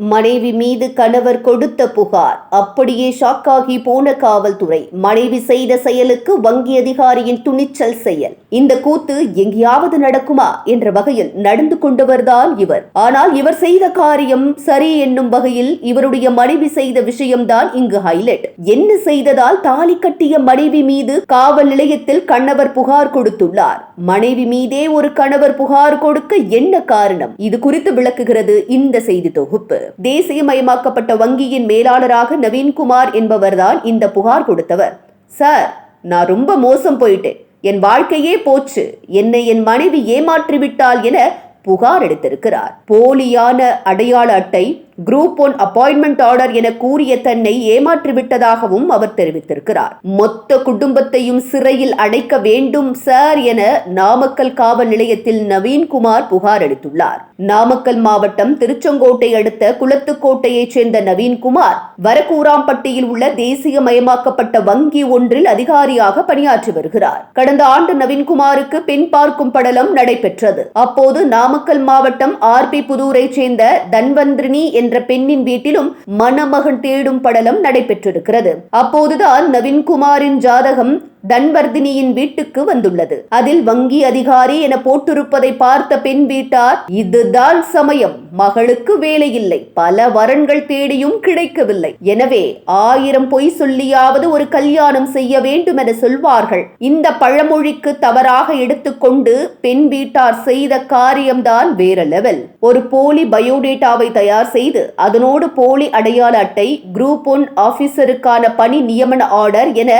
மனைவி மீது கணவர் கொடுத்த புகார். அப்படியே ஷாக்காகி போன காவல்துறை மனைவி செய்த செயலுக்கு வங்கி அதிகாரியின் துணிச்சல் செயல். இந்த கூத்து எங்கேயாவது நடக்குமா? என்ற வகையில் நடந்து கொண்டவர்தான் இவர். ஆனால் இவர் செய்த காரியம் சரி என்னும் வகையில் இவருடைய மனைவி செய்த விஷயம்தான் இங்கு ஹைலைட் என்ன செய்ததால் தாலி கட்டிய மனைவி மீது காவல் நிலையத்தில் கணவர் புகார் கொடுத்துள்ளார். மனைவி மீதே ஒரு கணவர் புகார் கொடுக்க என்ன காரணம்? இது குறித்து விளக்குகிறது இந்த செய்தி தொகுப்பு. தேசியமயமாக்கப்பட்ட வங்கியின் மேலாளராக நவீன்குமார் என்பவர்தான் இந்த புகார் கொடுத்தவர். சார் நான் ரொம்ப மோசம் போயிட்டேன். என் வாழ்க்கையே போச்சு. என்னை என் மனைவி ஏமாற்றிவிட்டாள் என புகார் எடுத்திருக்கிறார். போலியான அடையாள அட்டை குரூப் ஒன் அப்பாயின்மெண்ட் ஆர்டர் என கூறிய தன்னை ஏமாற்றிவிட்டதாகவும் அவர் தெரிவித்திருக்கிறார். மொத்த குடும்பத்தையும் சிறையில் அடைக்க வேண்டும் சார் என நாமக்கல் காவல் நிலையத்தில் நவீன்குமார் புகார் அளித்துள்ளார். நாமக்கல் மாவட்டம் திருச்செங்கோட்டை அடுத்த குளத்துக்கோட்டையைச் சேர்ந்த நவீன்குமார் வரக்கூராம்பட்டியில் உள்ள தேசியமயமாக்கப்பட்ட வங்கி ஒன்றில் அதிகாரியாக பணியாற்றி வருகிறார். கடந்த ஆண்டு நவீன்குமாருக்கு பெண் பார்க்கும் படலம் நடைபெற்றது. அப்போது நாமக்கல் மாவட்டம் ஆர் பி புதூரைச் சேர்ந்த தன்வந்திரினி என்ற பெண்ணின் வீட்டிலும் மணமகன் தேடும் படலம் நடைபெற்றிருக்கிறது. அப்போதுதான் நவீன்குமாரின் ஜாதகம் தன்வர்தினியின் வீட்டுக்கு வந்துள்ளது. அதில் வங்கி அதிகாரி என போட்டிருப்பதை பார்த்த பெண் வீட்டார் இதுதான் சமயம். மகளுக்கு வேலை இல்லை பல வரன்கள் தேடியும் கிடைக்கவில்லை. எனவே ஆயிரம் பொய் சொல்லியாவது ஒரு கல்யாணம் செய்ய வேண்டும் என சொல்வார்கள். இந்த பழமொழிக்கு தவறாக எடுத்துக்கொண்டு பெண் வீட்டார் செய்த காரியம்தான் வேற லெவல். ஒரு போலி பயோடேட்டாவை தயார் செய்து அதனோடு போலி அடையாள அட்டை குரூப் ஒன் ஆபீசருக்கான பணி நியமன ஆர்டர் என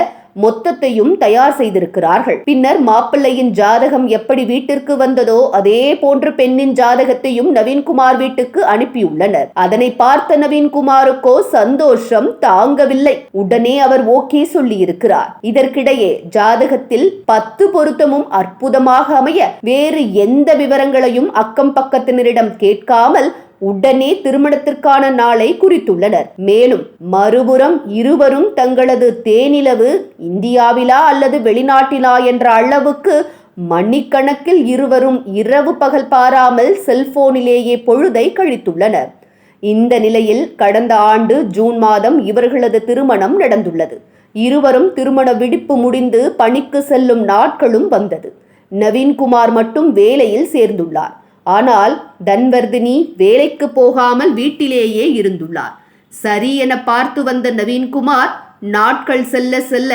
மொத்தத்தையும் தயார் செய்திருக்கிறார்கள். பின்னர் மாப்பிள்ளையின் ஜாதகம் எப்படி வீட்டிற்கு வந்ததோ அதே போன்று பெண்ணின் ஜாதகத்தையும் நவீன்குமார் வீட்டுக்கு அனுப்பியுள்ளனர். அதனை பார்த்த நவீன்குமாருக்கோ சந்தோஷம் தாங்கவில்லை. உடனே அவர் ஓகே சொல்லி இருக்கிறார் இதற்கிடையே ஜாதகத்தில் பத்து பொருத்தமும் அற்புதமாக அமைய வேறு எந்த விவரங்களையும் அக்கம் பக்கத்தினரிடம் கேட்காமல் உடனே திருமணத்திற்கான நாளை குறித்துள்ளனர். மேலும் மறுபுறம் இருவரும் தங்களது தேனிலவு இந்தியாவிலா அல்லது வெளிநாட்டிலா என்ற அளவுக்கு மணிக்கணக்கில் இருவரும் இரவு பகல் பாராமல் செல்போனிலேயே பொழுதை கழித்துள்ளனர். இந்த நிலையில் கடந்த ஆண்டு ஜூன் மாதம் இவர்களது திருமணம் நடந்துள்ளது. இருவரும் திருமண விடுப்பு முடிந்து பணிக்கு செல்லும் நாட்களும் வந்தது. நவீன்குமார் மட்டும் வேலையில் சேர்ந்துள்ளார். ஆனால் தன்வர்தினி வேலைக்கு போகாமல் வீட்டிலேயே இருந்துள்ளார். சரி என பார்த்து வந்த நவீன்குமார் நாட்கள் செல்ல செல்ல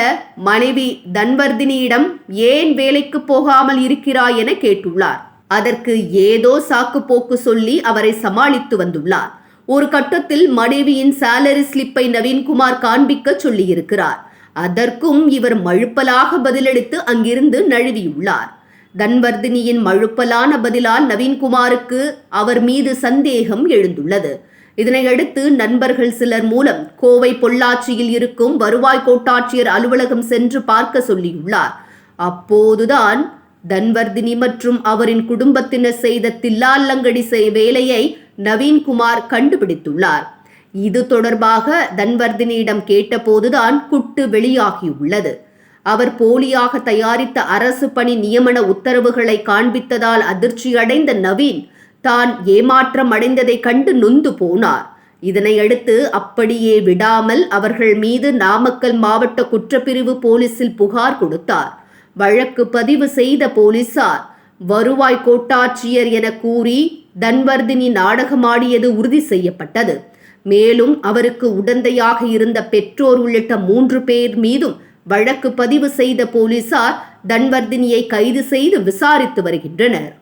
மனைவி தன்வர்தினியிடம் ஏன் வேலைக்கு போகாமல் இருக்கிறாய் என கேட்டுள்ளார். அதற்கு ஏதோ சாக்கு போக்கு சொல்லி அவரை சமாளித்து வந்துள்ளார். ஒரு கட்டத்தில் மனைவியின் சேலரி ஸ்லிப்பை நவீன்குமார் காண்பிக்க சொல்லியிருக்கிறார். அதற்கும் இவர் மழுப்பலாக பதிலளித்து அங்கிருந்து நழுவியுள்ளார். தன்வர்தினியின் மழுப்பலான பதிலால் நவீன்குமாருக்கு அவர் மீது சந்தேகம் எழுந்துள்ளது. இதனையடுத்து நண்பர்கள் சிலர் மூலம் கோவை பொள்ளாச்சியில் இருக்கும் வருவாய் கோட்டாட்சியர் அலுவலகம் சென்று பார்க்க சொல்லியுள்ளார். அப்போதுதான் தன்வர்தினி மற்றும் அவரின் குடும்பத்தினர் செய்த தில்லாலங்கடி செய் வேலையை நவீன்குமார் கண்டுபிடித்துள்ளார். இது தொடர்பாக தன்வர்தினியிடம் கேட்டபோதுதான் குட்டு வெளியாகியுள்ளது. அவர் போலியாக தயாரித்த அரசு பணி நியமன உத்தரவுகளை காண்பித்ததால் அதிர்ச்சியடைந்த நவீன் தான் ஏமாற்றம் அடைந்ததை கண்டு நொந்து போனார். இதனையடுத்து அப்படியே விடாமல் அவர்கள் மீது நாமக்கல் மாவட்ட குற்றப்பிரிவு போலீசில் புகார் கொடுத்தார். வழக்கு பதிவு செய்த போலீசார் வருவாய் கோட்டாட்சியர் என கூறி தன்வர்தினி நாடகமாடியது உறுதி செய்யப்பட்டது. மேலும் அவருக்கு உடந்தையாக இருந்த பெற்றோர் உள்ளிட்ட மூன்று பேர் மீதும் வழக்கு பதிவு செய்த போலீசார் தன்வர்தினியை கைது செய்து விசாரித்து வருகின்றனர்.